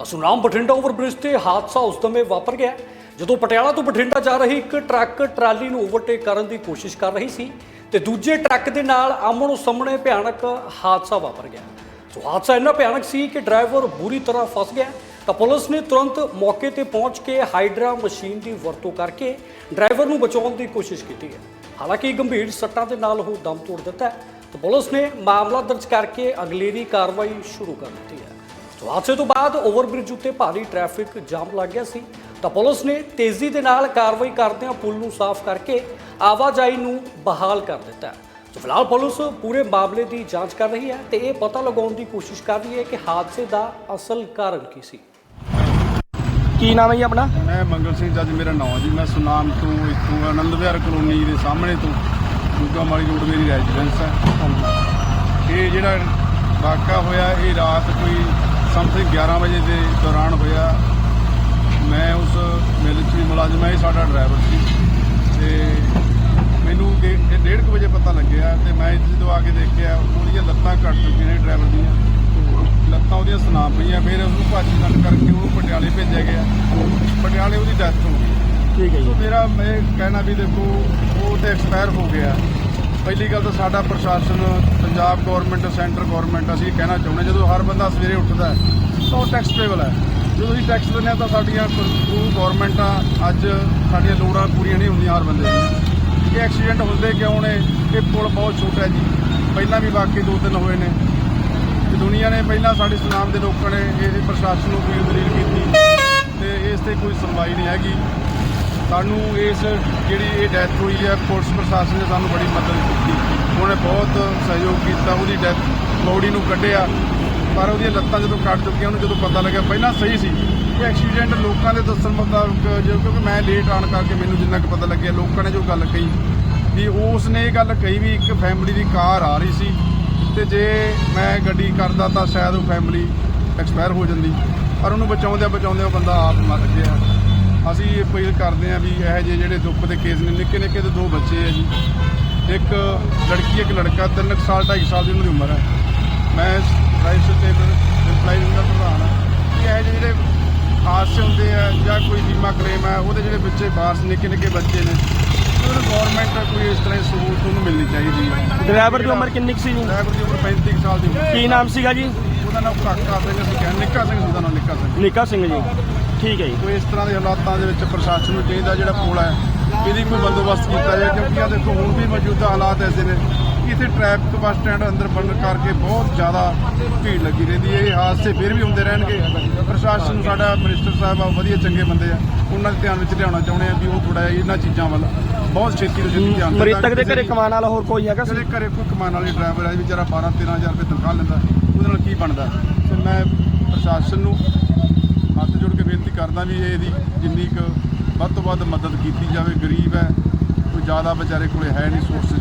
ਤਾਂ ਸੁਨਾਮ ਬਠਿੰਡਾ ਓਵਰਬ੍ਰਿਜ ਤੇ ਹਾਦਸਾ ਉਸ ਸਮੇਂ ਵਾਪਰ ਗਿਆ। ਜਦੋਂ ਪਟਿਆਲਾ ਤੋਂ ਬਠਿੰਡਾ ਜਾ ਰਹੀ ਇੱਕ ਟਰੱਕ ਟਰਾਲੀ ਨੂੰ ਓਵਰਟੇਕ ਕਰਨ ਦੀ ਕੋਸ਼ਿਸ਼ ਕਰ ਰਹੀ ਸੀ ਤੇ ਦੂਜੇ ਟਰੱਕ ਦੇ ਨਾਲ ਆਮਣੋ ਸਾਹਮਣੇ ਭਿਆਨਕ ਹਾਦਸਾ ਵਾਪਰ ਗਿਆ। ਸੋ ਹਾਦਸਾ ਇੰਨਾ ਭਿਆਨਕ ਸੀ ਕਿ ਡਰਾਈਵਰ ਬੁਰੀ ਤਰ੍ਹਾਂ ਫਸ ਗਿਆ। ਤਾਂ ਪੁਲਿਸ ਨੇ ਤੁਰੰਤ ਮੌਕੇ ਤੇ ਪਹੁੰਚ ਕੇ ਹਾਈਡਰਾ ਮਸ਼ੀਨ ਦੀ ਵਰਤੋਂ ਕਰਕੇ ਡਰਾਈਵਰ ਨੂੰ ਬਚਾਉਣ ਦੀ ਕੋਸ਼ਿਸ਼ ਕੀਤੀ ਹੈ। ਹਾਲਾਂਕਿ ਗੰਭੀਰ ਸੱਟਾਂ ਦੇ ਨਾਲ ਉਹ ਦਮ ਤੋੜ ਦਿੱਤਾ ਤਾਂ ਪੁਲਿਸ ਨੇ ਮਾਮਲਾ ਦਰਜ ਕਰਕੇ ਅਗਲੇਰੀ ਕਾਰਵਾਈ ਸ਼ੁਰੂ ਕਰ ਦਿੱਤੀ ਹੈ। ਸੋ ਹਾਦਸੇ ਤੋਂ ਬਾਅਦ ਓਵਰਬ੍ਰਿਜ ਉੱਤੇ ਭਾਰੀ ਟ੍ਰੈਫਿਕ ਜਾਮ ਲੱਗ ਗਿਆ ਸੀ। ਤਾਂ ਪੁਲਿਸ ਨੇ ਤੇਜ਼ੀ ਦੇ ਨਾਲ ਕਾਰਵਾਈ ਕਰਦਿਆਂ ਪੁਲ ਨੂੰ ਸਾਫ਼ ਕਰਕੇ ਆਵਾਜਾਈ ਨੂੰ ਬਹਾਲ ਕਰ ਦਿੱਤਾ ਸੋ ਫਿਲਹਾਲ ਪੁਲਿਸ ਪੂਰੇ ਮਾਮਲੇ ਦੀ ਜਾਂਚ ਕਰ ਰਹੀ ਹੈ ਤੇ ਇਹ ਪਤਾ ਲਗਾਉਣ ਦੀ ਕੋਸ਼ਿਸ਼ ਕਰ ਰਹੀ ਹੈ ਕਿ ਹਾਦਸੇ ਦਾ ਅਸਲ ਕਾਰਨ ਕੀ ਸੀ। ਕੀ ਨਾਮ ਹੈ ਜੀ ਆਪਣਾ? ਮੈਂ ਮੰਗਲ ਸਿੰਘ ਜੱਜ ਮੇਰਾ ਨਾਮ ਜੀ। ਮੈਂ ਸੁਨਾਮ ਤੋਂ ਇੱਥੋਂ ਆਨੰਦ ਵਿਹਾਰ ਕਲੋਨੀ ਦੇ ਸਾਹਮਣੇ ਤੋਂ ਦੁੱਗਾ ਮਾਲੀ ਰੋਡ ਮੇਰੀ ਰੈਜ਼ੀਡੈਂਸ ਹੈ। ਇਹ ਜਿਹੜਾ ਵਾਕਾ ਹੋਇਆ ਇਹ ਰਾਤ ਕੋਈ ਸਮਥਿੰਗ 11 ਵਜੇ ਦੇ ਦੌਰਾਨ ਹੋਇਆ। ਮੈਂ ਉਸ ਮਿਲਟਰੀ ਮੁਲਾਜ਼ਮ ਹੈ ਸਾਡਾ ਡਰਾਈਵਰ ਸੀ। ਤੇ ਮੈਨੂੰ ਡੇਢ ਕੁ ਵਜੇ ਪਤਾ ਲੱਗਿਆ ਤੇ ਮੈਂ ਜਦੋਂ ਆ ਕੇ ਦੇਖਿਆ ਉਹਦੀਆਂ ਲੱਤਾਂ ਕੱਟ ਚੁੱਕੀਆਂ ਨੇ ਡਰਾਈਵਰ ਦੀਆਂ। ਲੱਤਾਂ ਉਹਦੀਆਂ ਸੁਨਾਮ ਪਈਆਂ ਫਿਰ ਉਹਨੂੰ ਭਾਜੀ ਨਾਲ ਕਰਕੇ ਉਹ ਪਟਿਆਲੇ ਭੇਜਿਆ ਗਿਆ। ਪਟਿਆਲੇ ਉਹਦੀ ਡੈਥ ਹੋ ਗਈ। ਠੀਕ ਹੈ ਸੋ ਜੀ ਮੇਰਾ ਇਹ ਕਹਿਣਾ ਵੀ ਦੇਖੋ ਉਹ ਤੇ ਐਕਸਪਾਇਰ ਹੋ ਗਿਆ। ਪਹਿਲੀ ਗੱਲ ਤਾਂ ਸਾਡਾ ਪ੍ਰਸ਼ਾਸਨ, ਪੰਜਾਬ ਗਵਰਨਮੈਂਟ ਸੈਂਟਰ ਗਵਰਨਮੈਂਟ ਅਸੀਂ ਇਹ ਕਹਿਣਾ ਚਾਹੁੰਦੇ ਜਦੋਂ ਹਰ ਬੰਦਾ ਸਵੇਰੇ ਉੱਠਦਾ ਤਾਂ ਉਹ ਟੈਕਸ ਪੇਬਲ ਹੈ। ਜਦੋਂ ਅਸੀਂ ਟੈਕਸ ਦਿੰਦੇ ਹਾਂ ਤਾਂ ਸਾਡੀਆਂ ਥਰੂ ਗਵਰਨਮੈਂਟਾਂ ਅੱਜ ਸਾਡੀਆਂ ਲੋੜਾਂ ਪੂਰੀਆਂ ਨਹੀਂ ਹੁੰਦੀਆਂ ਹਰ ਬੰਦੇ ਦੀਆਂ। ਇਹ ਐਕਸੀਡੈਂਟ ਹੁੰਦੇ ਕਿਉਂ ਨੇ? ਇਹ ਪੁਲ ਬਹੁਤ ਛੋਟਾ ਹੈ ਜੀ। ਪਹਿਲਾਂ ਵੀ ਵਾਕਈ ਦੋ ਤਿੰਨ ਹੋਏ ਨੇ। ਤੇ ਦੁਨੀਆ ਨੇ ਪਹਿਲਾਂ ਸਾਡੇ ਸੁਨਾਮ ਦੇ ਲੋਕਾਂ ਨੇ ਇਹ ਪ੍ਰਸ਼ਾਸਨ ਨੂੰ ਕੋਈ ਦਲੀਲ ਕੀਤੀ। ਤੇ ਇਸ ਤੇ ਕੋਈ ਸੁਣਵਾਈ ਨਹੀਂ ਹੈਗੀ। ਸਾਨੂੰ ਇਸ ਜਿਹੜੀ ਇਹ ਡੈਥ ਹੋਈ ਹੈ ਪੁਲਿਸ ਪ੍ਰਸ਼ਾਸਨ ਨੇ ਸਾਨੂੰ ਬੜੀ ਮਦਦ ਕੀਤੀ। ਉਹਨੇ ਬਹੁਤ ਸਹਿਯੋਗ ਕੀਤਾ, ਉਹਦੀ ਡੈਥ ਬੋਡੀ ਨੂੰ ਕੱਢਿਆ। ਪਰ ਉਹਦੀਆਂ ਲੱਤਾਂ ਜਦੋਂ ਕੱਟ ਚੁੱਕੀਆਂ, ਉਹਨੂੰ ਜਦੋਂ ਪਤਾ ਲੱਗਿਆ, ਪਹਿਲਾਂ ਸਹੀ ਸੀ। ਇਹ ਐਕਸੀਡੈਂਟ ਲੋਕਾਂ ਦੇ ਦੱਸਣ ਮੁਤਾਬਕ, ਜੋ ਕਿਉਂਕਿ ਮੈਂ ਲੇਟ ਆਉਣ ਕਰਕੇ ਮੈਨੂੰ ਜਿੰਨਾ ਕੁ ਪਤਾ ਲੱਗਿਆ, ਲੋਕਾਂ ਨੇ ਜੋ ਗੱਲ ਕਹੀ, ਵੀ ਉਸ ਨੇ ਇਹ ਗੱਲ ਕਹੀ ਵੀ ਇੱਕ ਫੈਮਿਲੀ ਦੀ ਕਾਰ ਆ ਰਹੀ ਸੀ ਤੇ ਜੇ ਮੈਂ ਗੱਡੀ ਕਰਦਾ ਤਾਂ ਸ਼ਾਇਦ ਉਹ ਫੈਮਿਲੀ ਐਕਸਪਾਇਰ ਹੋ ਜਾਂਦੀ। ਪਰ ਉਹਨੂੰ ਬਚਾਉਂਦਿਆਂ ਬਚਾਉਂਦਿਆਂ ਉਹ ਬੰਦਾ ਆਪ ਮਰ ਗਿਆ। ਅਸੀਂ ਇਹ ਅਪੀਲ ਕਰਦੇ ਹਾਂ ਵੀ ਇਹ ਜਿਹੇ ਜਿਹੜੇ ਦੁੱਖ ਦੇ ਕੇਸ ਨੇ ਨਿੱਕੇ ਨਿੱਕੇ ਤੇ ਦੋ ਬੱਚੇ ਆ ਜੀ। ਇੱਕ ਲੜਕੀ ਇੱਕ ਲੜਕਾ 3 ਸਾਲ 2.5 ਸਾਲ ਦੀ ਉਹਨਾਂ ਦੀ ਉਮਰ ਹੈ ਮੈਂ ਰਾਈਟ ਤੇ ਇੰਪਲਾਈਜ਼ ਦਾ ਪ੍ਰਧਾਨ ਹਾਂ। ਕਿ ਇਹ ਜਿਹੇ ਜਿਹੜੇ ਹਾਦਸੇ ਹੁੰਦੇ ਆ ਜਾਂ ਕੋਈ ਬੀਮਾ ਕਲੇਮ ਹੈ ਉਹਦੇ ਜਿਹੜੇ ਬੱਚੇ ਬਾਹਰ ਨਿੱਕੇ ਨਿੱਕੇ ਬੱਚੇ ਨੇ ਉਹਨਾਂ ਗਵਰਨਮੈਂਟ ਕੋਈ ਇਸ ਤਰ੍ਹਾਂ ਦੀ ਸਹੂਲਤ ਉਹਨੂੰ ਮਿਲਣੀ ਚਾਹੀਦੀ ਹੈ ਡਰਾਈਵਰ ਦੀ ਉਮਰ ਕਿੰਨੀ ਸੀ ਜੀ? ਡਰਾਈਵਰ ਦੀ ਉਮਰ 35 ਕੁ ਸਾਲ ਦੀ ਕੀ ਨਾਮ ਸੀਗਾ ਜੀ? ਉਹਦਾ ਨਾਮ ਕਾਕਾ ਸਿੰਘ ਕਹਿੰਦੇ ਨਿੱਕਾ ਸਿੰਘ ਸੀ ਉਹਦਾ ਨਾਮ ਨਿੱਕਾ ਸਿੰਘ। ਨਿੱਕਾ ਸਿੰਘ ਜੀ। ਠੀਕ ਹੈ ਜੀ। ਕੋਈ ਇਸ ਤਰ੍ਹਾਂ ਦੇ ਹਾਲਾਤਾਂ ਦੇ ਵਿੱਚ ਪ੍ਰਸ਼ਾਸਨ ਨੂੰ ਚਾਹੀਦਾ ਜਿਹੜਾ ਪੁਲ ਹੈ ਇਹਦੀ ਕੋਈ ਬੰਦੋਬਸਤ ਕੀਤਾ ਜਾਏ ਕਿਉਂਕਿ ਆ ਦੇਖੋ ਹੁਣ ਵੀ ਮੌਜੂਦਾ ਹਾਲਾਤ ਐਸੇ ਨੇ ਇੱਥੇ ਟ੍ਰੈਫਿਕ ਬੱਸ ਸਟੈਂਡ ਅੰਦਰ ਬਣਨ ਕਰਕੇ ਬਹੁਤ ਜ਼ਿਆਦਾ ਭੀੜ ਲੱਗੀ ਰਹਿੰਦੀ ਹੈ। ਇਹ ਹਾਦਸੇ ਫਿਰ ਵੀ ਹੁੰਦੇ ਰਹਿਣਗੇ। ਪ੍ਰਸ਼ਾਸਨ ਸਾਡਾ ਮਿਨਿਸਟਰ ਸਾਹਿਬ ਆ ਵਧੀਆ ਚੰਗੇ ਬੰਦੇ ਆ। ਉਹਨਾਂ ਦੇ ਧਿਆਨ ਵਿੱਚ ਲਿਆਉਣਾ ਚਾਹੁੰਦੇ ਆ ਵੀ ਉਹ ਥੋੜਾ ਇਹਨਾਂ ਚੀਜ਼ਾਂ ਵੱਲ ਬਹੁਤ ਛੇਤੀ ਤੋਂ ਛੇਤੀ ਧਿਆਨ ਮ੍ਰਿਤਕ ਦੇ ਘਰੇ ਕਮਾਉਣ ਵਾਲਾ ਹੋਰ ਕੋਈ ਹੈਗਾ ਸੀ? ਕਿਸੇ ਘਰੇ ਕੋਈ ਕਮਾਉਣ ਵਾਲੀ ਡਰਾਈਵਰ ਹੈ ਵਿਚਾਰਾ 12 13000 ਰੁਪਏ ਤਨਖਾਹ ਲੈਂਦਾ। ਉਹਦੇ ਨਾਲ ਕੀ ਬਣਦਾ? ਤੇ ਮੈਂ ਪ੍ਰਸ਼ਾਸਨ ਨੂੰ ਹੱਥ ਜੋੜ ਕੇ ਬੇਨਤੀ ਕਰਦਾ ਵੀ ਇਹਦੀ ਜਿੰਨੀ ਕੁ ਵੱਧ ਤੋਂ ਵੱਧ ਮਦਦ ਕੀਤੀ ਜਾਵੇ, ਗਰੀਬ ਹੈ, ਕੋਈ ਜ਼ਿਆਦਾ ਵਿਚਾਰੇ ਕੋਲੇ ਹੈ ਨਹੀਂ ਸੋਰਸ